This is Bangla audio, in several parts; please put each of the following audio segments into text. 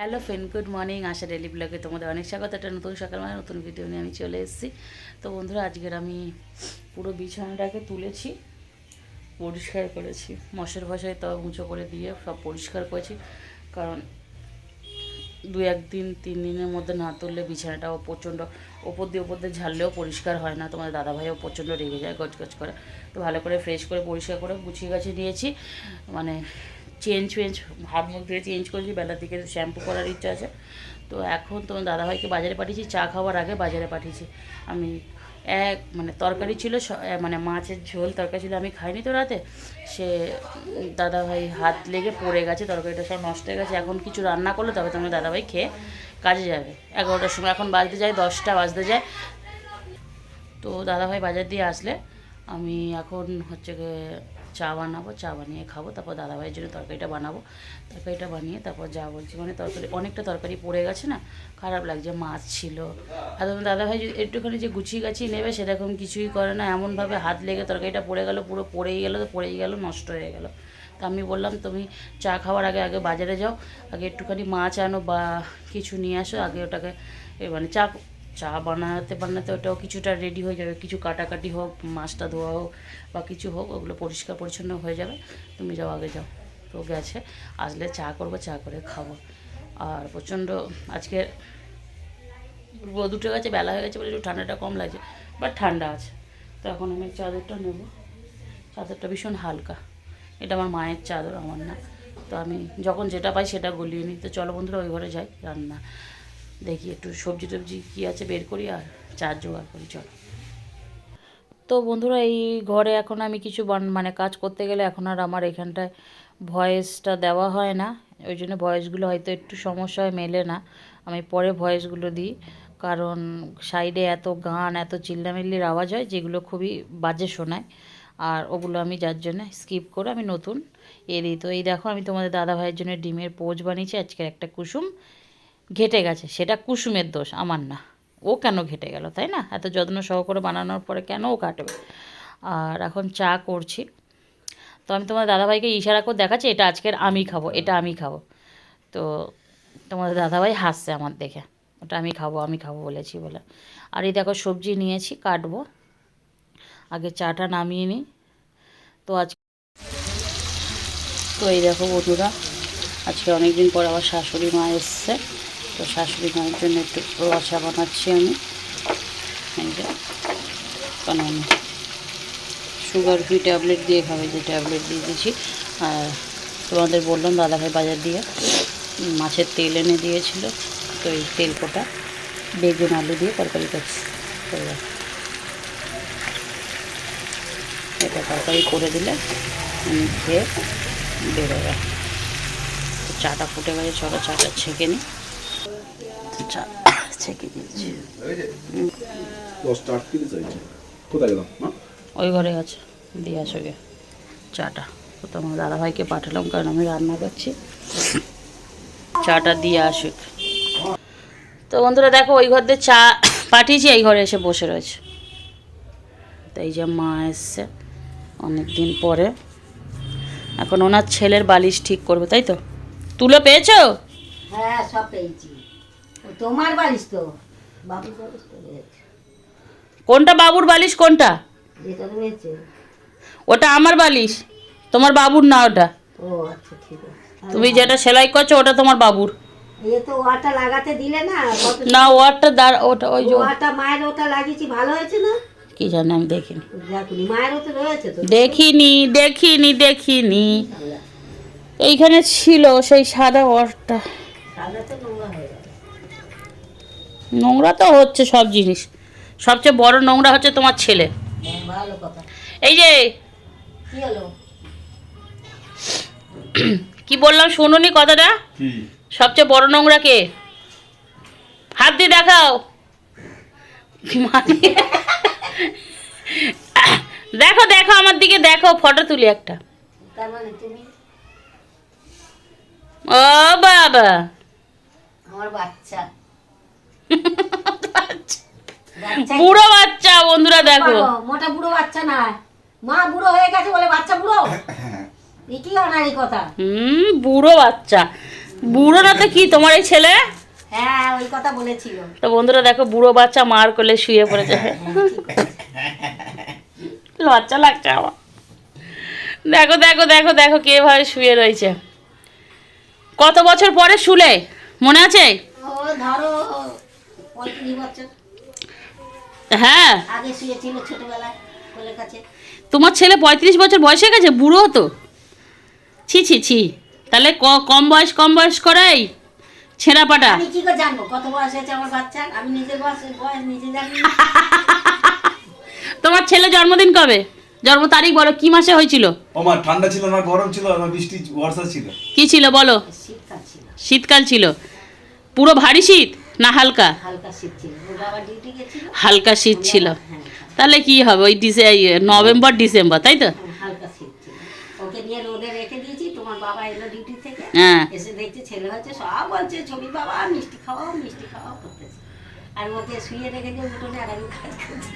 Hello friend, good morning. আশা ডেলি ব্লগে তোমাদের অনেক স্বাগত। একটা নতুন সকাল মানে নতুন ভিডিও নিয়ে আমি চলে এসেছি। তো বন্ধুরা, আজকের আমি পুরো বিছানাটাকে তুলেছি, পরিষ্কার করেছি। মশার ভাষায় তবে উঁচু করে দিয়ে সব পরিষ্কার করেছি। কারণ দু একদিন, তিন দিনের মধ্যে না তুললে বিছানাটাও প্রচণ্ড ওপর দিয়ে ওপর দিয়ে ঝাড়লেও পরিষ্কার হয় না। তোমাদের দাদাভাইও প্রচণ্ড রেগে যায়, গজগজ করে। তো ভালো করে ফ্রেশ করে পরিষ্কার করে গুছিয়ে গাছিয়ে নিয়েছি। মানে চেঞ্জ ফেঞ্জ হাত মুখ ধুয়ে চেঞ্জ করেছি বেলার দিকে শ্যাম্পু করার ইচ্ছা আছে। তো এখন তোমার দাদাভাইকে বাজারে পাঠিয়েছি, চা খাওয়ার আগে বাজারে পাঠিয়েছি। আমি এক মানে তরকারি ছিল মানে মাছের ঝোল তরকারি ছিল, আমি খাইনি তো রাতে। সে দাদাভাই হাত লেগে পড়ে গেছে, তরকারিটা সব নষ্ট হয়ে গেছে। এখন কিছু রান্না করলে তবে তোমার দাদাভাই খেয়ে কাজে যাবে। এগারোটার সময় এখন বাজতে যায়, দশটা বাজতে যায়। তো দাদাভাই বাজার দিয়ে আসলে আমি এখন হচ্ছে চা বানাবো, চা বানিয়ে খাব, তারপর দাদাভাইয়ের জন্য তরকারিটা বানাবো। তরকারিটা বানিয়ে তারপর যা বলছি মানে তরকারি, অনেকটা তরকারি পড়ে গেছে না, খারাপ লাগছে, মাছ ছিল। আর তোমার দাদাভাই যদি একটুখানি যে গুছিয়ে গাছিয়ে নেবে, সেরকম কিছুই করে না, এমনভাবে হাত লেগে তরকারিটা পড়ে গেল, পুরো পড়েই গেলো তো পড়েই গেল, নষ্ট হয়ে গেল। তা আমি বললাম, তুমি চা খাওয়ার আগে আগে বাজারে যাও, আগে একটুখানি মাছ আনো বা কিছু নিয়ে আসো, আগে ওটাকে মানে চা চা বানাতে বানাতে ওটাও কিছুটা রেডি হয়ে যাবে। কিছু কাটাকাটি হোক, মাছটা ধোয়া হোক বা কিছু হোক, ওগুলো পরিষ্কার পরিচ্ছন্ন হয়ে যাবে। তুমি যাও, আগে যাও। তো গেছে। আসলে চা করব, চা করে খাব। আর প্রচণ্ড আজকে রোদ উঠে গেছে, বেলা হয়ে গেছে বলে একটু ঠান্ডাটা কম লাগছে বাট ঠান্ডা আছে। তো এখন আমি চাদরটা নেব। চাদরটা ভীষণ হালকা। এটা আমার মায়ের চাদর, আমার না। তো আমি যখন যেটা পাই সেটা গলিয়ে নিই। তো চলো বন্ধুরা, ওই ঘরে যাই। রান্না। দেখি একটু সবজি টবজি কী আছে বের করি আর চার জোগাড় করি, চলো। তো বন্ধুরা, এই ঘরে এখন আমি কিছু মানে কাজ করতে গেলে এখন আর আমার এখানটায় ভয়েসটা দেওয়া হয় না। ওই জন্য ভয়েসগুলো হয়তো একটু সমস্যায় মেলে না। আমি পরে ভয়েসগুলো দিই, কারণ সাইডে এত গান, এত চিল্লামিল্লির আওয়াজ হয়, যেগুলো খুবই বাজে শোনায়। আর ওগুলো আমি যার জন্য স্কিপ করে আমি নতুন এ দিই। তো এই দেখো, আমি তোমাদের দাদা ভাইয়ের জন্য ডিমের পোজ বানিয়েছি আজকের একটা কুসুম। ঘেটে গেছে। সেটা কুসুমের দোষ, আমার না। ও কেন ঘেটে গেল, তাই না? এত যত্ন সহকারে বানানোর পরে কেন ও কাটবে? আর এখন চা করছি। তো আমি তোমার দাদাভাইকে ইশারা করে দেখাচ্ছি, এটা আজকের আমি খাব, এটা আমি খাব। তো তোমাদের দাদাভাই হাসছে আমার দেখে। ওটা আমি খাব আমি খাব বলেছি বলে। আর এই দেখো সবজি নিয়েছি, কাটবো। আগে চাটা নামিয়ে নিই। তো আজ তো এই দেখো বন্ধুরা, আজকে অনেক দিন পর আবার শাশুড়ি মা এসছে। তো শাশুড়ি মায়ের জন্য একটু রসা বানাচ্ছি আমি। কারণ সুগার ফ্রি ট্যাবলেট দিয়ে খাবে যে ট্যাবলেট দিয়ে দিয়েছি। আর তোমাদের বললাম দাদাভাই বাজার দিয়ে মাছের তেল এনে দিয়েছিল। তো এই তেল কোটা বেগুন আলু দিয়ে তরকারি করছি। এটা তরকারি করে দিলে আমি খেয়ে বেরোবে। চাটা ফুটে গেছে, চলো চাটা ছেঁকে নিই। ওই ঘরে আছে দিয়ে আসো গে চাটা। তো তোমার দাদাভাইকে পাঠালাম কারণ আমি রান্না করছি। চাটা দিয়ে আসুক। তো বন্ধুরা দেখো ওই ঘর দিয়ে চা পাঠিয়েছি এই ঘরে এসে বসে রয়েছে। তো এই যে মা এসছে অনেক দিন পরে। এখন ওনার ছেলের বালিশ ঠিক করবে তাই তো? তুলো পেয়েছ? হ্যাঁ সব পেয়েছি। তোমার বাড়িস তো। বাবুর বাড়িস তো রয়েছে। কোনটা বাবুর বালিশ কোনটা? যেটা রয়েছে। ওটা আমার বালিশ তোমার বাবুর না ওটা। ও আচ্ছা ঠিক আছে। তুমি যেটা সেলাই করছ ওটা তোমার বাবুর। এ তো ওয়াটা লাগাতে দিলে না না ওয়ারটা দাঁড় ওটা ওই যে ওয়াটা মায়ের ওটা লাগিয়েছি ভালো হয়েছে না? কি জানি আমি দেখিনি। মায়ের ওটা রয়েছে তো। দেখিনি দেখিনি দেখিনি। এইখানে ছিল সেই সাদা তো গেল নোংরা তো হচ্ছে সব জিনিস। সবচেয়ে বড় নোংরা হচ্ছে তোমার ছেলে। এই যে কি বললাম শুনুনি কথাটা? সবচেয়ে বড় নোংরা কে? হাত দিয়ে দেখাও। মানে- দেখো দেখো আমার দিকে দেখো ফটো তুলি একটা। ও বাবা। আমার বাচ্চা। বুড়ো বাচ্চা বন্ধুরা দেখো। মোটা বুড়ো বাচ্চা না মা বুড়ো হয়ে গেছে বলে বাচ্চা বুড়ো? কি অনারি কথা? হুম বুড়ো বাচ্চা। বুড়ো না তো কি তোমার এই ছেলে? হ্যাঁ ওই কথা বলেছিল। তো বন্ধুরা দেখো বুড়ো বাচ্চা মার করলে শুয়ে পড়েছে। লজ্জা লাগছে আমার। দেখো দেখো দেখো দেখো কে ভাই শুয়ে রয়েছে। কত বছর পরে শুলে? মনে আছে? ধরো। হ্যাঁ। আগে শুয়েছিল ছোটবেলায় কোলের কাছে। তোমার ছেলে পঁয়ত্রিশ বছর বয়স হয়ে গেছে? বুড়ো তো। ছি ছি ছি। তাহলে কম বয়স কম বয়স করাই ছেঁড়া পাটা। আমি কি করে জানব? কত বয়স হয়েছে আমার বাচ্চার? আমি নিজের বয়স বয়স নিজে জানি তোমার ছেলে জন্মদিন কবে? জন্ম তারিখ বলো কি মাসে হয়েছিল? মা ঠান্ডা ছিল না গরম ছিল না বৃষ্টি বর্ষা ছিল। কি ছিল বলো? শীতকাল ছিল। শীতকাল ছিল। পুরো ভারী শীত? না হালকা? হালকা শীত ছিল। ওর বাবা ডিউটি গেছিল? হালকা শীত ছিল। হ্যাঁ তাহলে কি হবে? ওই ডিসে নভেম্বর ডিসেম্বর তাই তো? হ্যাঁ, হালকা শীত ছিল। ওকে নিয়ে রোদে রেখে দিয়েছি। তোমার বাবা এলো ডিউটি থেকে। হ্যাঁ। এসে দেখছে ছেলে হচ্ছে সব বলছে ছবি বাবা মিষ্টি খাওয়াও মিষ্টি খাওয়াও করতেছে। আর ওকে শুয়ে রেখে দিয়ে উঠোনে আর আমি কাজ করছি।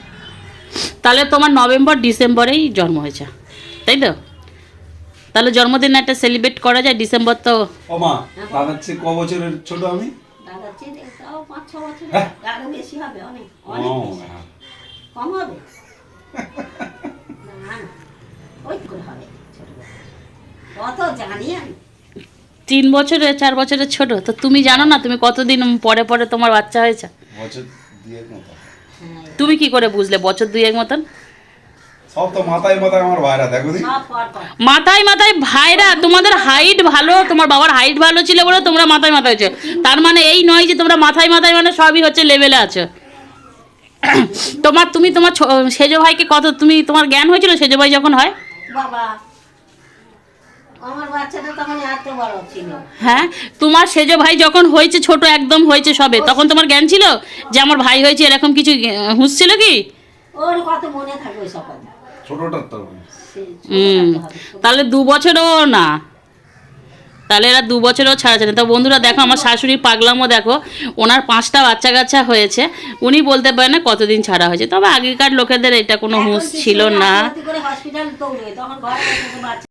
তাহলে তোমার নভেম্বর ডিসেম্বরেই জন্ম হয়েছে তাই তো? তাহলে জন্মদিন একটা সেলিব্রেট করা যায় ডিসেম্বর তো ও মা দাদার চেয়ে ক বছরের ছোট আমি? চেয়ে পাঁচ ছ বছর হ্যাঁ। আরও বেশি হবে অনেক অনেক হ্যাঁ। কম হবে? না না। ওই করে হবে ছোটবেলা জানি আমি। তিন বছরে চার বছরের ছোট তো তুমি জানো না তুমি কতদিন পরে পরে তোমার বাচ্চা হয়েছে? বছর দুয়েক মতো হ্যাঁ। তুমি কি করে বুঝলে বছর দুই এক মতন? সব তো মাথায় মাথায় আমার ভাইরা দেখো মাথায় মাথায় ভাইরা তোমাদের হাইট ভালো তোমার বাবার হাইট ভালো ছিল বলে তোমরা মাথায় মাথায় হচ্ছে তার মানে এই নয় যে তোমরা মাথায় মাথায় মানে সবই হচ্ছে লেভেলে আছো। তোমার তুমি তোমার ছ- সেজো ভাইকে কত তুমি তোমার জ্ঞান হয়েছিল সেজো ভাই যখন হয়? বাবা আমার বাচ্চাটা তখন এত বড় ছিল। হ্যাঁ তোমার সেজো ভাই যখন হয়েছে ছোট একদম হয়েছে সবে তখন তোমার জ্ঞান ছিল? যে আমার ভাই হয়েছে এরকম কিছু হুঁশ ছিল কি? ওর কত মনে থাকবে সকাল ছোটটার তো। হুম তাহলে দু বছরও না। তাহলে এরা দু বছরও ছাড়া ছাড়া তো বন্ধুরা দেখো আমার শাশুড়ির পাগলামও দেখো ওনার পাঁচটা বাচ্চা কাচ্চা হয়েছে উনি বলতে পারে না কতদিন ছাড়া হয়েছে। তবে আগেকার লোকেদের এটা কোনো হুঁশ ছিল না। করে হসপিটাল দৌড়ে তখন ঘরে বসে তো বাচ্চা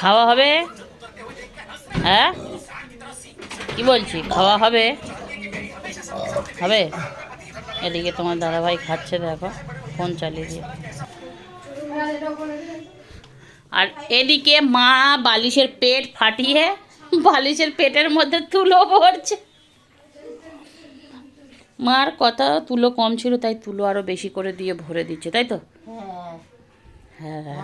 খাওয়া হবে? হ্যাঁ? কি বলছি? খাওয়া হবে? হবে? এদিকে তোমার দাদাভাই খাচ্ছে দেখো ফোন চালিয়ে দিয়ে। আর এদিকে মা বালিশের পেট ফাটিয়ে বালিশের পেটের মধ্যে তুলো ভরছে। মার কথা তুলো কম ছিল তাই তুলো আরও বেশি করে দিয়ে ভরে দিচ্ছে তাই তো? হ্যাঁ। হ্যাঁ।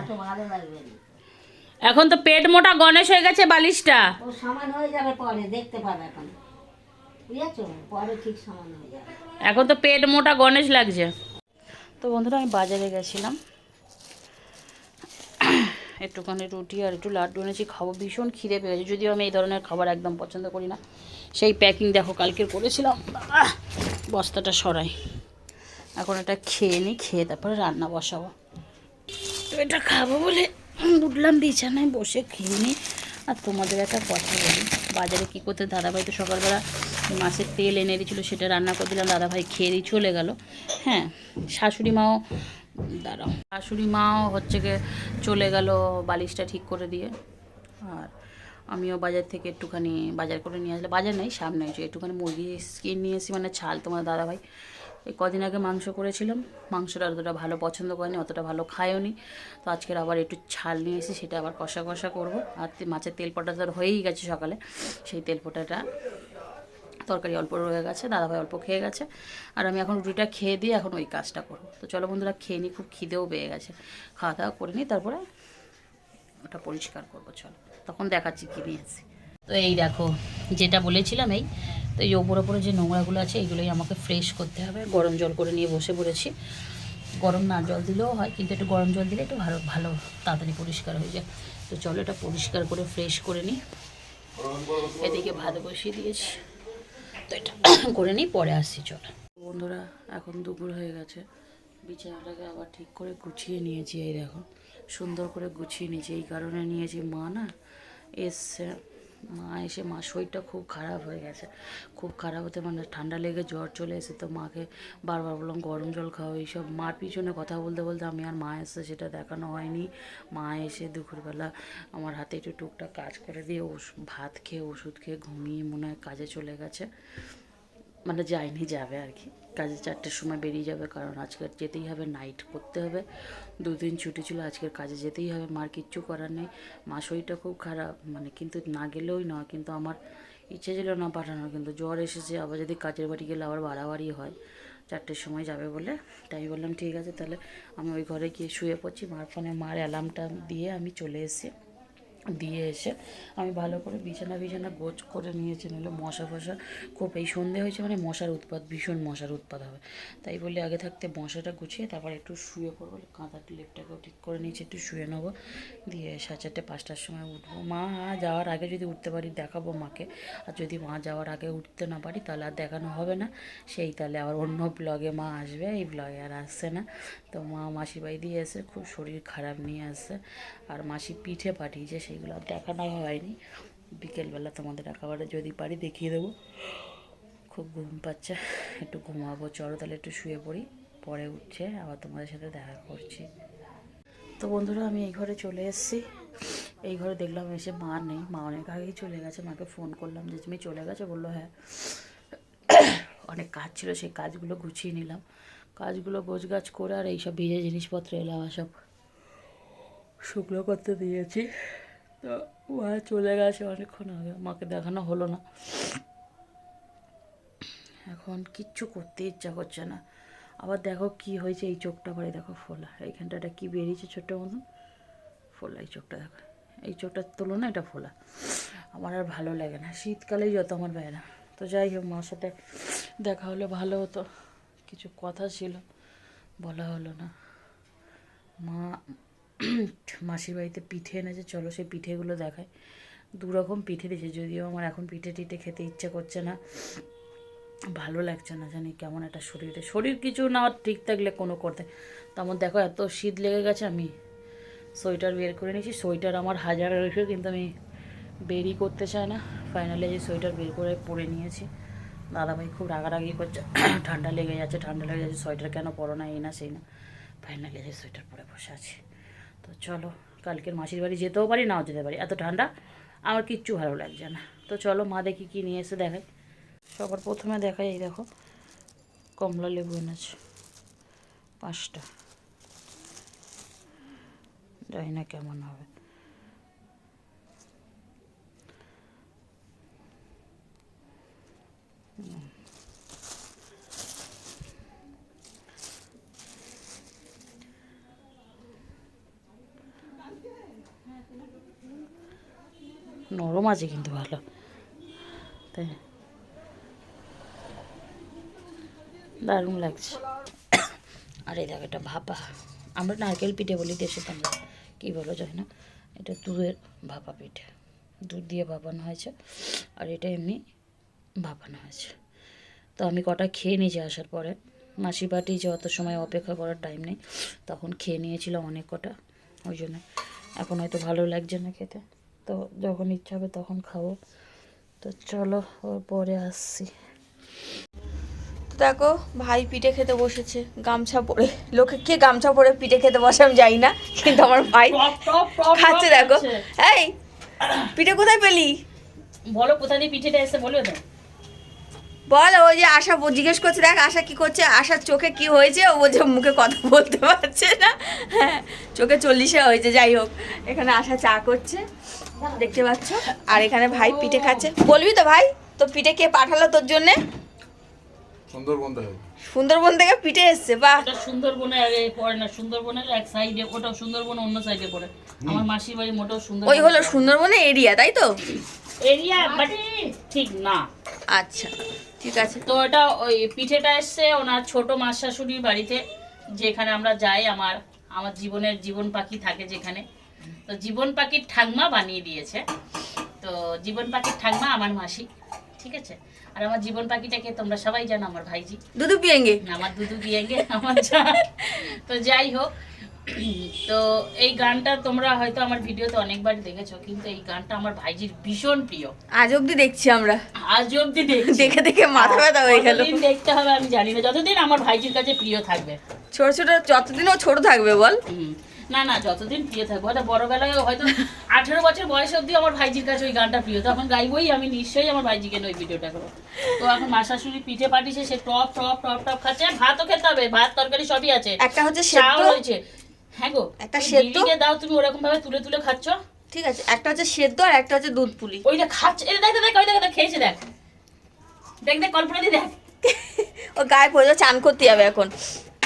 এখন তো পেট মোটা গণেশ হয়ে গেছে বালিশটা। ও সমান হয়ে যাবে পরে দেখতে পাবে এখন। বুঝেছ? পরে ঠিক সমান হয়ে যাবে। এখন তো পেট মোটা গণেশ লাগছে। তো বন্ধুরা আমি বাজারে গেছিলাম। একটুখানি রুটি আর একটু লাড্ডু এনেছি খাব। ভীষণ খিদে পেয়েছে। যদিও আমি এই ধরনের খাবার একদম পছন্দ করি না। সেই প্যাকিং দেখো কালকে করেছিলাম। বস্তাটা সরাই। এখন এটা খেয়ে নিই খেয়ে তারপরে রান্না বসাবো। তো এটা খাব বলে উঠলাম বিছানায় বসে খেয়ে নিই আর তোমাদের একটা কথা বলি, বাজারে কী করতে? দাদাভাই তো সকালবেলা মাছের তেল এনে দিয়েছিলো, সেটা রান্না করে দিলাম, দাদাভাই খেয়ে দিয়ে চলে গেল। হ্যাঁ শাশুড়ি মাও, দাঁড়াও। শাশুড়ি মাও হচ্ছে গিয়ে চলে গেল বালিশটা ঠিক করে দিয়ে। আর আমিও বাজার থেকে একটুখানি বাজার করে নিয়ে আসলে বাজার নেই, সামনে একটুখানি মুরগি স্কিন নিয়ে এসেছি মানে ছাল তোমার দাদাভাই। এই কদিন আগে মাংস করেছিলাম। মাংসটা অতটা ভালো পছন্দ করেনি, অতটা ভালো খায়ওনি তো আজকের আবার একটু ছাল নিয়ে এসে সেটা আবার কষা কষা করব। আর মাছের তেলপটা তো হয়েই গেছে সকালে। সেই তেলপটাটা তরকারি অল্প রয়ে গেছে, দাদাভাই অল্প খেয়ে গেছে। আর আমি এখন রুটিটা খেয়ে দিয়ে এখন ওই কাজটা করব। তো চলো বন্ধুরা, খেয়ে নিই খুব খিদেও পেয়ে গেছে। খাওয়া দাওয়া করে নিই তারপরে ওটা পরিষ্কার করব, চলো। তখন দেখাচ্ছি কী নিয়েছি তো এই দেখো, যেটা বলেছিলাম এই, তো এই ওপর ওপরে যে নোংরাগুলো আছে এইগুলোই আমাকে ফ্রেশ করতে হবে। গরম জল করে নিয়ে বসে পড়েছি। গরম না জল দিলেও হয়, কিন্তু একটু গরম জল দিলে একটু ভালো ভালো, তাড়াতাড়ি পরিষ্কার হয়ে যায়। তো চলো এটা পরিষ্কার করে ফ্রেশ করে নিই। এদিকে ভাত বসিয়ে দিয়েছি। তো এটা করে নিই, পরে আসছি, চলো। বন্ধুরা, এখন দুপুর হয়ে গেছে। বিছানাটাকে আবার ঠিক করে গুছিয়ে নিয়েছি, এই দেখো। সুন্দর করে গুছিয়ে নিয়েছি, এই কারণে নিয়েছি মা না, এসছে। মা এসে, মা শরীরটা খুব খারাপ হয়ে গেছে। খুব খারাপ হতে মানে ঠান্ডা লেগে জ্বর চলে এসে তো মাকে বারবার বললাম, গরম জল খাও। এইসব মার পিছনে কথা বলতে বলতে আমি আর মা এসে সেটা দেখানো হয়নি। মা এসে দুপুরবেলা আমার হাতে একটু টুকটাক কাজ করে দিয়ে ভাত খেয়ে, ওষুধ খেয়ে ঘুমিয়ে মনে হয় কাজে চলে গেছে। মানে যায়নি, যাবে আর কি। কাজে চারটের সময় বেরিয়ে যাবে, কারণ আজকে যেতেই হবে নাইট করতে হবে। দুদিন ছুটি ছিল, আজকের কাজে যেতেই হবে, মার কিচ্ছু করার নেই। মা শরীরটা খুব খারাপ মানে কিন্তু না গেলেওই নয় কিন্তু আমার ইচ্ছে ছিল না পাঠানোর, কিন্তু জ্বর এসেছে। আবার যদি কাজের বাড়ি গেলে আবার বাড়াবাড়ি হয়, চারটের সময় যাবে বলে। তাই বললাম, ঠিক আছে, তাহলে আমি ওই ঘরে গিয়ে শুয়ে পড়ছি। মার ফোনে, মার অ্যালার্মটা দিয়ে আমি চলে এসেছি। দিয়ে এসে আমি ভালো করে বিছানা বিছানা গোছ করে নিয়েছি, নাহলে মশা ফশা খুব এই সন্ধে হয়েছে মানে মশার উৎপাত, ভীষণ মশার উৎপাত হবে। তাই বলে আগে থাকতে মশাটা গুছিয়ে তারপর একটু শুয়ে পড়ব, কাঁথার লেপটাকেও ঠিক করে নিয়েছি, একটু শুয়ে নেব। দিয়ে সাড়ে চারটে, পাঁচটার সময় উঠবো। মা যাওয়ার আগে যদি উঠতে পারি দেখাবো মাকে। আর যদি মা যাওয়ার আগে উঠতে না পারি তাহলে আর দেখানো হবে না। সেই তাহলে আবার অন্য ব্লগে মা আসবে, এই ব্লগে আর আসছে না। তো মা মাসি বাড়ি দিয়ে এসে খুব শরীর খারাপ নিয়ে আসছে। আর মাসি পিঠে পাঠিয়েছে সেইগুলো আর দেখানো হয়নি। বিকেলবেলা তোমাদের একেবারে যদি পারি দেখিয়ে দেবো। খুব ঘুম পাচ্ছে, একটু ঘুমাবো, চলো তাহলে একটু শুয়ে পড়ি। পরে উঠছে আবার তোমাদের সাথে দেখা করছি। তো বন্ধুরা, আমি এই ঘরে চলে এসেছি। এই ঘরে দেখলাম এসে মা নেই। মা অনেক আগেই চলে গেছে। মাকে ফোন করলাম যে, তুমি চলে গেছো? বলল হ্যাঁ। অনেক কাজ ছিল, সেই কাজগুলো গুছিয়ে নিলাম। কাজগুলো গোছগাছ করে আর এইসব ভিজে জিনিসপত্র এলাম, সব শুকনো করতে দিয়েছি। তো মা চলে গেছে অনেকক্ষণ আগে। মাকে দেখানো হলো না। এখন কিচ্ছু করতে ইচ্ছা করছে না। আবার দেখো কি হয়েছে এই চোখটা এই দেখো ফোলা। এইখানটাটা কি বেরিয়েছে ছোট্ট মতন ফোলা, এই চোখটা দেখো। এই চোখটার তুলনায় এটা ফোলা। আমার আর ভালো লাগে না। শীতকালেই যত আমার বেড়া তো যাই হোক, মার সাথে দেখা হলে ভালো হতো। কিছু কথা ছিল, বলা হলো না। মা মাসির বাড়িতে পিঠে এনেছে, চলো সেই পিঠেগুলো দেখায় দু রকম পিঠে দিয়েছে, যদিও আমার এখন পিঠে টিঠে খেতে ইচ্ছে করছে না। ভালো লাগছে না জানি কেমন একটা শরীরে। শরীর কিছু না, ঠিক থাকলে কোনো করতে। তেমন দেখো এত শীত লেগে গেছে, আমি সোয়েটার বের করে নিয়েছি। সোয়েটার আমার হাজার রয়েছে, কিন্তু আমি বেরই করতে চাই না। ফাইনালি যে সোয়েটার বের করে পরে নিয়েছি। দাদাভাই খুব রাগারাগি করছে, ঠান্ডা লেগে যাচ্ছে, ঠান্ডা লেগে যাচ্ছে, সোয়েটার কেন পরো না, এই না, সেই না। ফাইনালি যে সোয়েটার পরে বসে আছি। তো চলো, কালকের মাসির বাড়ি যেতেও পারি, নাও যেতে পারি। এত ঠান্ডা, আমার কিচ্ছু ভালো লাগছে না। তো চলো, মা দেখি কী নিয়ে এসে দেখাই সবার প্রথমে দেখাই এই দেখো, কমলা লেবু এনেছে, পাঁচটা। জানি না কেমন হবে। নরম আছে কিন্তু ভালো। তাই দারুণ লাগছে। আর এই দেখো এটা ভাপা। আমরা নারকেল পিঠে বলি দেশে তোমরা কী বলো জানি না। এটা দুধের ভাপা পিঠে। দুধ দিয়ে ভাপানো হয়েছে। আর এটা এমনি ভাপানো হয়েছে। তো আমি কটা খেয়ে নিয়েছি আসার পরে। মাসি বাটি যে অত সময় অপেক্ষা করার টাইম নেই, তখন খেয়ে নিয়েছিলাম অনেক কটা। ওই জন্য এখন হয়তো ভালো লাগছে না খেতে। তো যখন ইচ্ছা হবে তখন খাব। তো চলো ওর পরে আসছি। তো দেখো ভাই পিঠে খেতে বসেছে গামছা পরে। লোকে কে গামছা পরে পিঠে খেতে বসে আমি জানি না কিন্তু আমার ভাই খাচ্ছে দেখো। এই পিঠে কোথায় পেলি? বলো কোথা দিয়ে পিঠেটা এসে বলবে তো বল ওই যে আশা জিজ্ঞেস করছে দেখ আশা কি করছে আশার চোখে কি হয়েছে? ও বলছে মুখে কথা বলতে পারছে না। হ্যাঁ চোখে চল্লিশে হয়েছে যাই হোক। এখানে আশা চা করছে। দেখতে পাচ্ছ? আর এখানে ভাই পিঠে খাচ্ছে। বলবি তো ভাই তো পিঠে কে পাঠালো তোর জন্যে? সুন্দরবন থেকে। সুন্দরবন থেকে পিঠে এসছে বাহ। সুন্দরবনে আগে পড়ে না সুন্দরবনের এক সাইডে ওটা সুন্দরবন অন্য সাইডে পড়ে। আমার মাসির বাড়ি মোটেও সুন্দর ওই হলো সুন্দরবনে এরিয়া তাই তো? এরিয়া বাট ঠিক না। আচ্ছা ঠিক আছে। তো এটা ওই পিঠেটা এসছে ওনার ছোট মাস শাশুড়ির বাড়িতে যেখানে আমরা যাই আমার আমার জীবনের জীবন পাখি থাকে যেখানে। তো জীবন পাখির ঠাকমা বানিয়ে দিয়েছে। তো জীবন পাখির ঠাকমা আমার মাসি ঠিক আছে? আর আমার জীবন পাখিটাকে তোমরা সবাই জানো আমার ভাইজি। দুদু পিয়েঙ্গে। আমার দুদু বিয়েঙ্গে আমার তো যাই হোক তো এই গানটা তোমরা হয়তো আমার ভিডিওতে অনেকবার দেখেছ কিন্তু এই গানটা আমার ভাইজির ভীষণ প্রিয়। আজ অব্দি দেখছি আমরা। আজ অব্দি দেখে দেখে মাথা ব্যথা হয়ে গেল। দেখতে হবে আমি জানি না। যতদিন আমার ভাইজির কাছে প্রিয় থাকবে। ছোট ছোট যতদিন ও ছোট থাকবে বল। না না যতদিন প্রিয় থাকবে। হয়তো বড়বেলায় হয়তো আঠেরো বছর বয়স অবধি আমার ভাইজির কাছে ওই গানটা প্রিয়। তখন গাইবই আমি নিশ্চয়ই আমার ভাইজিকে ওই ভিডিওটা করব। তো এখন মা শাশুড়ি পিঠে পাঠিয়েছে সে টপ টপ টপ টপ খাচ্ছে। ভাতও খেতে হবে ভাত তরকারি সবই আছে। একটা হচ্ছে চাও হয়েছে হ্যাঁ গো একটা ওই সেদ্ধ? দিদিকে দাও তুমি ওরকম ভাবে তুলে তুলে খাচ্ছ। ঠিক আছে একটা হচ্ছে সেদ্ধ আর একটা হচ্ছে দুধ পুলি। ওই যে খাচ্ছে এই দেখ দেখ ওই দেখ দেখ, খেয়েছে দেখ। দেখ দেখ কল্পনা দি দেখ। ও গায়ে পড়ে চান করতে যাবে এখন।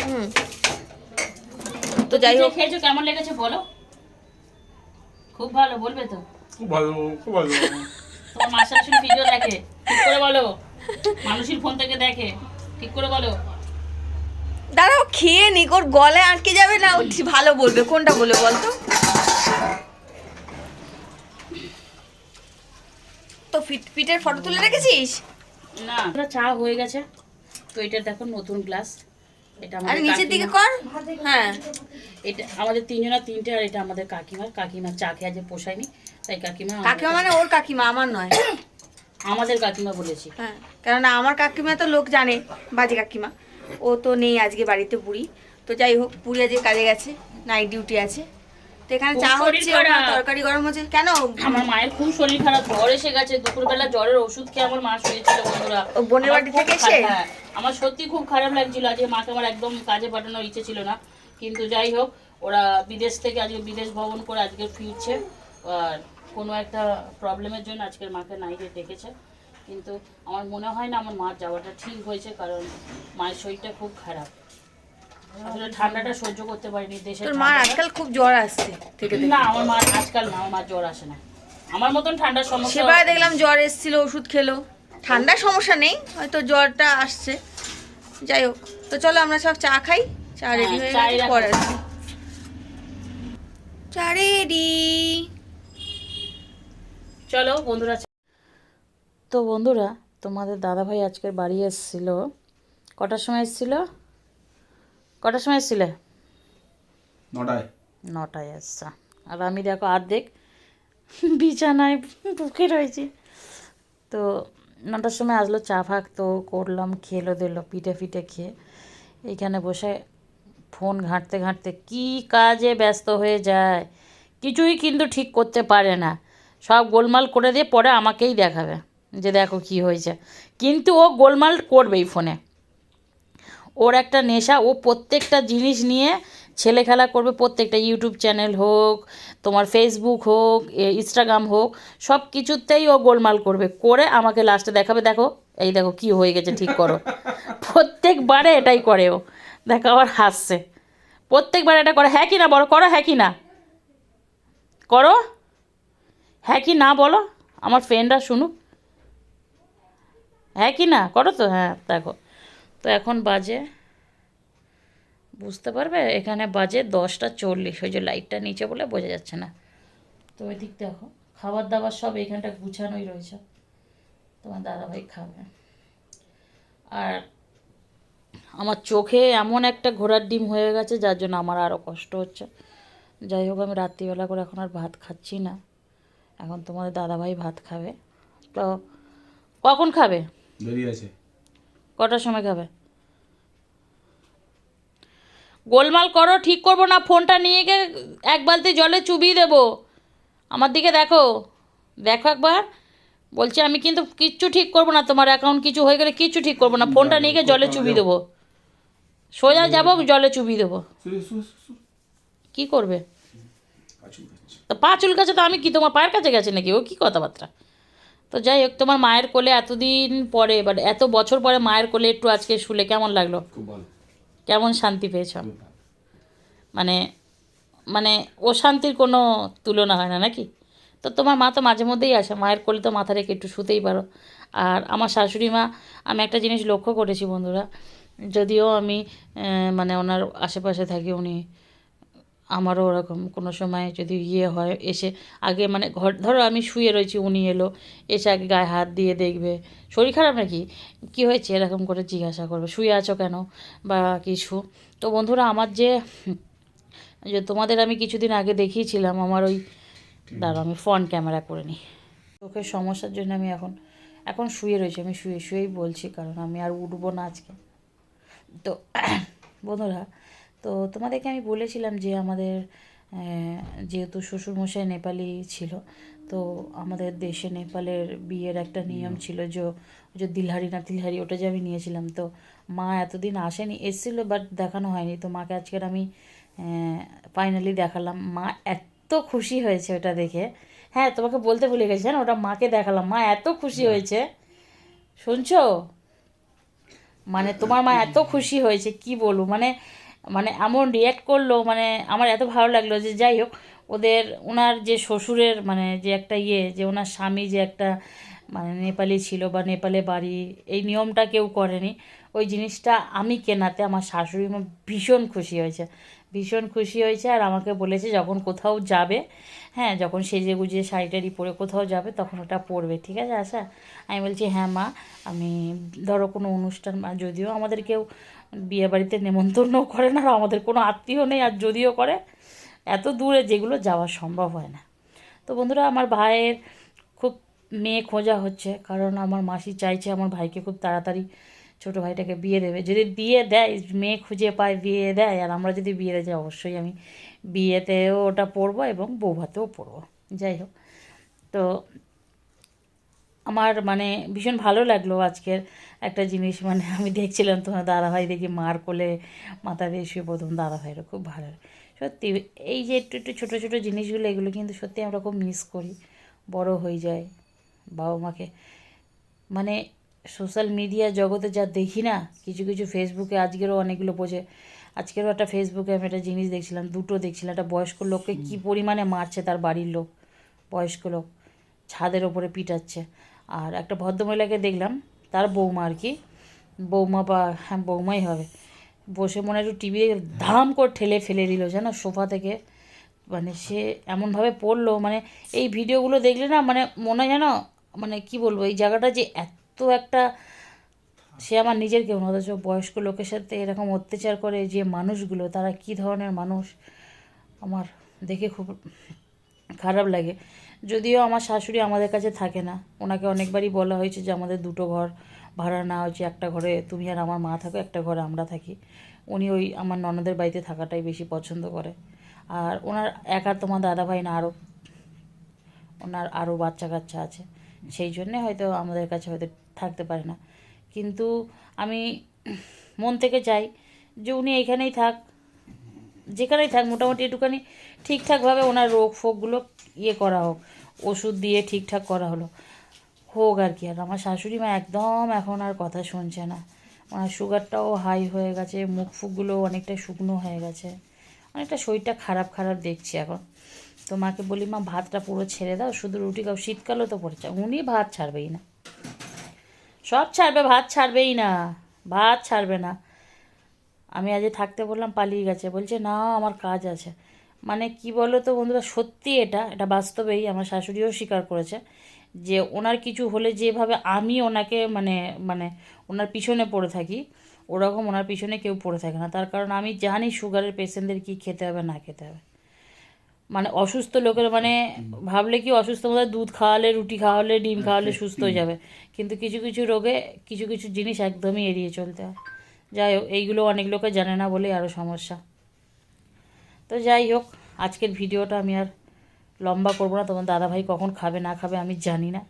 হুম। তো যাই হোক। খেয়েছো কেমন লেগেছে বলো? খুব ভালো বলবে তো। খুব ভালো খুব ভালো। তোমার মা শাশুড়ি ভিডিও দেখে ঠিক করে বলো। মানুষের ফোন থেকে দেখে ঠিক করে বলো। দাঁড়াও খেয়ে নিক ওর গলে আটকে যাবে না ভালো বলবে। কোনটা বলবে বলতো তো? পিঠ- পিঠের ফটো তুলে রেখেছিস? না। চা হয়ে গেছে। তো এটা দেখো নতুন গ্লাস এটা আমাদের নিচের দিকে কর। হ্যাঁ। এটা আমাদের তিনজনের তিনটে আর এটা আমাদের কাকিমার কাকিমার চা খেয়ে আজ পোষায়নি তাই কাকিমা কাকিমা মানে ওর কাকিমা আমার নয়। আমাদের কাকিমা বলেছি। হ্যাঁ কেননা আমার কাকিমা তো লোক জানে বাজে কাকিমা। ও তো নেই আজকে বাড়িতে বুড়ি। তো যাই হোক বুড়ি আজকে কাজে গেছে নাইট ডিউটি আছে। তো এখানে চা হচ্ছে তরকারি গরম হচ্ছে। কেন? আমার মায়ের খুব শরীর খারাপ জ্বর এসে গেছে। দুপুরবেলা জ্বরের ওষুধ খেয়ে আমার মা শুয়েছিল বন্ধুরা। বোনের বাড়ি থেকে এসে? হ্যাঁ, আমার সত্যি খুব খারাপ লাগছিল। আজকে মাকে আমার একদম কাজে পাঠানোর ইচ্ছে ছিল না। কিন্তু যাই হোক ওরা বিদেশ থেকে আজকে বিদেশ ভ্রমণ করে আজকে ফিরছে। আর কোনো একটা প্রবলেমের জন্য আজকের মাকে নাইটে ডেকেছে। কিন্তু আমার মনে হয় না আমার মার যাওয়াটা ঠিক হয়েছে কারণ মায়ের শরীরটা খুব খারাপ। আসলে ঠান্ডাটা সহ্য করতে পারিনি দেশে তোর মার আজকাল খুব জ্বর আসছে থেকে না আমার মার আজকাল না আমার জ্বর আসে না। আমার মতন ঠান্ডার সমস্যা সেবার দেখলাম জ্বর এসেছিল ওষুধ খেলো। ঠান্ডার সমস্যা নেই হয়তো জ্বরটা আসছে। যাই হোক তো চলো আমরা সব চা খাই চা রেডি হ্যাঁ, হয়ে গেছে। পরে আসছি। চা রেডি চলো বন্ধুরা তো বন্ধুরা তোমাদের দাদাভাই আজকের বাড়ি এসেছিল। কটার সময় এসেছিল? কটার সময় এসেছিলে? নটায়। নটায় এসছে আর আমি দেখো অর্ধেক বিছানায় বুকে রয়েছি। তো নটার সময় আসলো চা ফাক তো করলাম খেলো দিলো পিঠে ফিটে খেয়ে। এইখানে বসে ফোন ঘাঁটতে ঘাঁটতে কী কাজে ব্যস্ত হয়ে যায়? কিছুই কিন্তু ঠিক করতে পারে না। সব গোলমাল করে দিয়ে পরে আমাকেই দেখাবে যে দেখো কি হয়েছে। কিন্তু ও গোলমাল করবেই ফোনে। ওর একটা নেশা ও প্রত্যেকটা জিনিস নিয়ে ছেলে খেলা করবে প্রত্যেকটা ইউটিউব চ্যানেল হোক তোমার ফেসবুক হোক ইনস্টাগ্রাম হোক সব কিছুতেই ও গোলমাল করবে। করে আমাকে লাস্টে দেখাবে দেখো এই দেখো কি হয়ে গেছে ঠিক করো। প্রত্যেকবারে এটাই করে ও। দেখো আবার হাসছে। প্রত্যেকবার এটা করে হ্যাঁ কি না বলো করো হ্যাঁ কি না? করো? হ্যাঁ কি না বলো? আমার ফ্রেন্ডরা শুনুক। হ্যাঁ কি না? করো তো? হ্যাঁ দেখো। তো এখন বাজে, বুঝতে পারবে? এখানে বাজে দশটা চল্লিশ। ওই যে লাইটটা নিচে বলে বোঝা যাচ্ছে না। তো ওই দিক দেখো, খাবার দাবার সব এখানটা গুছানোই রয়েছে। তোমার দাদাভাই খাবে। আর আমার চোখে এমন একটা ঘোড়ার ডিম হয়ে গেছে, যার জন্য আমার আরও কষ্ট হচ্ছে। যাই হোক, আমি রাত্রিবেলা করে এখন আর ভাত খাচ্ছি না। এখন তোমাদের দাদাভাই ভাত খাবে। তো কখন খাবে? আছে কটার সময় খাবে? গোলমাল করো ঠিক করব না ফোনটা নিয়ে গিয়ে এক বালতি জলে চুবিয়ে দেবো। আমার দিকে দেখো দেখো একবার। বলছি আমি কিন্তু কিচ্ছু ঠিক করব না তোমার অ্যাকাউন্ট কিছু হয়ে গেলে কিচ্ছু ঠিক করব না। ফোনটা নিয়ে গিয়ে জলে চুবিয়ে দেবো। সোজা যাব জলে চুবিয়ে দেবো। কি করবে? কাচুন খাচ্ছে। তো পা তো আমি কি তোমার পায়ের কাছে গেছে নাকি? ও কি কথাবার্তা? তো যাই হোক তোমার মায়ের কোলে এতদিন পরে বাট এত বছর পরে মায়ের কোলে একটু আজকে শুলে কেমন লাগল? কেমন শান্তি পেয়েছ? মানে মানে ও শান্তির কোনো তুলনা হয় না নাকি? তো তোমার মা তো মাঝে মধ্যেই আসে মায়ের কোলে তো মাথা রেখে একটু শুতেই পারো। আর আমার শাশুড়ি মা আমি একটা জিনিস লক্ষ্য করেছি বন্ধুরা যদিও আমি মানে ওনার আশেপাশে থাকি উনি আমারও ওরকম। কোনো সময় যদি ইয়ে হয় এসে আগে মানে ঘর ধরো আমি শুয়ে রয়েছি উনি এলো এসে আগে গায়ে হাত দিয়ে দেখবে। শরীর খারাপ নাকি? কি হয়েছে? এরকম করে জিজ্ঞাসা করবে শুয়ে আছো কেন? বা কিছু। তো বন্ধুরা আমার যে যে তোমাদের আমি কিছুদিন আগে দেখিয়েছিলাম আমার ওই দাঁড়া আমি ফ্রন্ট ক্যামেরা করে নিই। চোখের সমস্যার জন্য আমি এখন এখন শুয়ে রয়েছি আমি শুয়ে শুয়েই বলছি কারণ আমি আর উঠবো না আজকে। তো বন্ধুরা তো তোমাদেরকে আমি বলেছিলাম যে আমাদের যেহেতু শ্বশুরমশাই নেপালি ছিল তো আমাদের দেশে নেপালের বিয়ের একটা নিয়ম ছিল যে যে দিলহারি না তিলহারি ওটা যে আমি নিয়েছিলাম। তো মা এতদিন আসেনি এসেছিল বাট দেখানো হয়নি। তো মাকে আজকের আমি ফাইনালি দেখালাম। মা এত খুশি হয়েছে ওটা দেখে। হ্যাঁ তোমাকে বলতে ভুলে গেছি জানো? ওটা মাকে দেখালাম। মা এত খুশি হয়েছে। শুনছো? মানে তোমার মা এত খুশি হয়েছে কি বলব? মানে মানে এমন রিয়্যাক্ট করল মানে আমার এত ভালো লাগল যে যাই হোক, ওদের ওনার যে শ্বশুরের মানে যে একটা ইয়ে যে ওনার স্বামী যে একটা মানে নেপালি ছিল বা নেপালে বাড়ি, এই নিয়মটা কেউ করেনি। ওই জিনিসটা আমি কেনাতে আমার শাশুড়ি মা ভীষণ খুশি হয়েছে। ভীষণ খুশি হয়েছে আর আমাকে বলেছে যখন কোথাও যাবে হ্যাঁ যখন সেজে গুজিয়ে শাড়ি টাড়ি পরে কোথাও যাবে, তখন ওটা পরবে, ঠিক আছে, আশা? আমি বলছি হ্যাঁ মা, আমি ধরো কোনো অনুষ্ঠান, যদিও আমাদের কেউ বিয়ে বাড়িতে নেমন্তন্ন করে না, আর আমাদের কোনো আত্মীয় নেই, আর যদিও করে, এত দূরে যেগুলো যাওয়া সম্ভব হয় না। তো বন্ধুরা, আমার ভাইয়ের খুব মেয়ে খোঁজা হচ্ছে, কারণ আমার মাসি চাইছে আমার ভাইকে খুব তাড়াতাড়ি ছোটো ভাইটাকে বিয়ে দেবে। যদি বিয়ে দেয়, মেয়ে খুঁজে পায়, বিয়ে দেয়, আর আমরা যদি বিয়ে দেয় অবশ্যই আমি বিয়েতেও ওটা পরবো এবং বৌভাতেও পরবো। যাই হোক, তো আমার মানে ভীষণ ভালো লাগল আজকের একটা জিনিস। মানে আমি দেখছিলাম তোমার দাদাভাই দেখি মার কোলে মাথা দিয়ে শুয়ে প্রথম দাদাভাইয়েরও খুব ভালো সত্যি এই যে একটু একটু ছোটো ছোটো জিনিসগুলো এগুলো কিন্তু সত্যি আমরা খুব মিস করি। বড় হয়ে যায় বাবা মাকে। মানে সোশ্যাল মিডিয়া জগতে যা দেখি না কিছু কিছু ফেসবুকে আজকেরও অনেকগুলো বোঝে আজকেরও একটা ফেসবুকে আমি একটা জিনিস দেখছিলাম দুটো দেখছিলাম একটা বয়স্ক লোককে কী পরিমাণে মারছে তার বাড়ির লোক বয়স্ক লোক ছাদের ওপরে পিটাচ্ছে। আর একটা ভদ্রমহিলাকে দেখলাম, তার বৌমা আর কি। বৌমা বা হ্যাঁ বৌমাই হবে। বসে মনে একটু টিভি ধাম করে ঠেলে ফেলে দিল, জানো, সোফা থেকে। মানে সে এমনভাবে পড়ল মানে এই ভিডিওগুলো দেখলে না মানে মনে হয় যেন মানে কি বলব, এই জায়গাটা যে এত একটা, সে আমার নিজের কেউ না, অথচ বয়স্ক লোকের সাথে এরকম অত্যাচার করে যে মানুষগুলো, তারা কি ধরনের মানুষ? আমার দেখে খুব খারাপ লাগে। যদিও আমার শাশুড়ি আমাদের কাছে থাকে না। ওনাকে অনেকবারই বলা হয়েছে যে, আমাদের দুটো ঘর ভাড়া না হয়েছে একটা ঘরে তুমি আর আমার মা থাকো, একটা ঘরে আমরা থাকি। উনি ওই আমার ননদের বাড়িতে থাকাটাই বেশি পছন্দ করে। আর ওনার একা তোমার দাদাভাই না, আরও ওনার আরও বাচ্চা কাচ্চা আছে। সেই জন্যে হয়তো আমাদের কাছে হয়তো থাকতে পারে না। কিন্তু আমি মন থেকে চাই যে উনি এইখানেই থাক যেখানেই থাক, মোটামুটি একটুখানি ঠিকঠাকভাবে ওনার রোগ ফোগগুলো ইয়ে করা হোক, ওষুধ দিয়ে ঠিকঠাক করা হলো, হোক আর কি। আর আমার শাশুড়ি মা একদম এখন আর কথা শুনছে না। ওনার সুগারটাও হাই হয়ে গেছে, মুখ ফুকগুলো অনেকটা শুকনো হয়ে গেছে, অনেকটা শরীরটা খারাপ খারাপ দেখছি এখন। তো মাকে বলি, মা, ভাতটা পুরো ছেড়ে দাও, শুধু রুটি খাও, শীতকালও তো পড়েছে, উনি ভাত ছাড়বেই না। সব ছাড়বে, ভাত ছাড়বেই না, ভাত ছাড়বে না। আমি আজ থাকতে বললাম, পালিয়ে গেছে। বলছে, না, আমার কাজ আছে। মানে কি বলো তো বন্ধুরা, সত্যি এটা এটা বাস্তবেই। আমার শাশুড়িও স্বীকার করেছে যে ওনার কিছু হলে যেভাবে আমি ওনাকে মানে মানে ওনার পিছনে পড়ে থাকি, ওরকম ওনার পিছনে কেউ পড়ে থাকে না। তার কারণ আমি জানি সুগারের পেশেন্টদের কী খেতে হবে, না খেতে হবে। মানে অসুস্থ লোকের মানে ভাবলে কি অসুস্থ মধ্যে দুধ খাওয়ালে, রুটি খাওয়ালে, ডিম খাওয়ালে সুস্থ হয়ে যাবে। কিন্তু কিছু কিছু রোগে কিছু কিছু জিনিস একদমই এড়িয়ে চলতে হয়। যাই হোক, এইগুলো অনেক লোকে জানে না বলেই আরও সমস্যা। তো যাই হোক, আজকের ভিডিওটা আমি আর লম্বা করব না। তোমার দাদাভাই কখন খাবে, না খাবে আমি জানি না।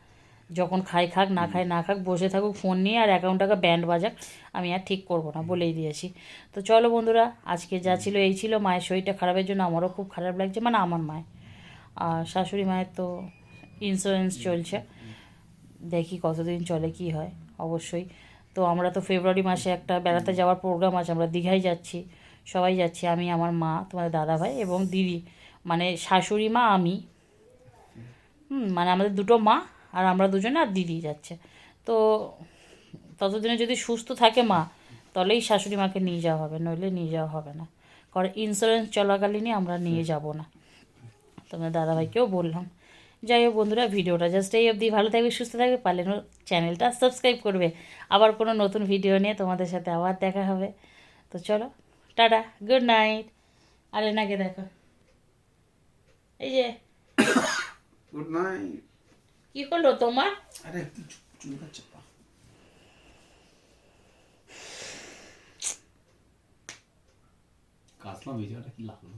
যখন খায় খাক, না খায় না খাক, বসে থাকুক ফোন নিয়ে আর অ্যাকাউন্ট টাকা ব্যান্ড বাজাক, আমি আর ঠিক করব না বলেই দিয়েছি। তো চলো বন্ধুরা, আজকে যা ছিল এই ছিল। মায়ের শরীরটা খারাপের জন্য আমারও খুব খারাপ লাগছে মানে আমার মায়ের। আর শাশুড়ি মায়ের তো ইন্স্যুরেন্স চলছে। দেখি কতদিন চলে, কি হয়, অবশ্যই। তো আমরা তো ফেব্রুয়ারি মাসে একটা বেড়াতে যাওয়ার প্রোগ্রাম আছে আমরা দীঘায় যাচ্ছি সবাই যাচ্ছি আমি আমার মা তোমাদের দাদাভাই এবং দিদি মানে শাশুড়ি মা আমি। হুম মানে আমাদের দুটো মা আর আমরা দুজনে আর দিদি যাচ্ছে। তো ততদিনে যদি সুস্থ থাকে মা তাহলেই শাশুড়ি মাকে নিয়ে যাওয়া হবে নইলে নিয়ে যাওয়া হবে না। কারণ ইন্স্যুরেন্স চলাকালীনই আমরা নিয়ে যাব না। তোমার দাদাভাইকেও বললাম। যাই হোক বন্ধুরা ভিডিওটা জাস্ট এই অবধি। ভালো থাকবে সুস্থ থাকবে পারলে চ্যানেলটা সাবস্ক্রাইব করবে। আবার কোনো নতুন ভিডিও নিয়ে তোমাদের সাথে আবার দেখা হবে। তো চলো টাটা গুড নাইট আরে নাকে দেখো। এই যে। গুড নাইট কি হলো তোমার? আরে চুল এই জায়গাটা কি লাগল?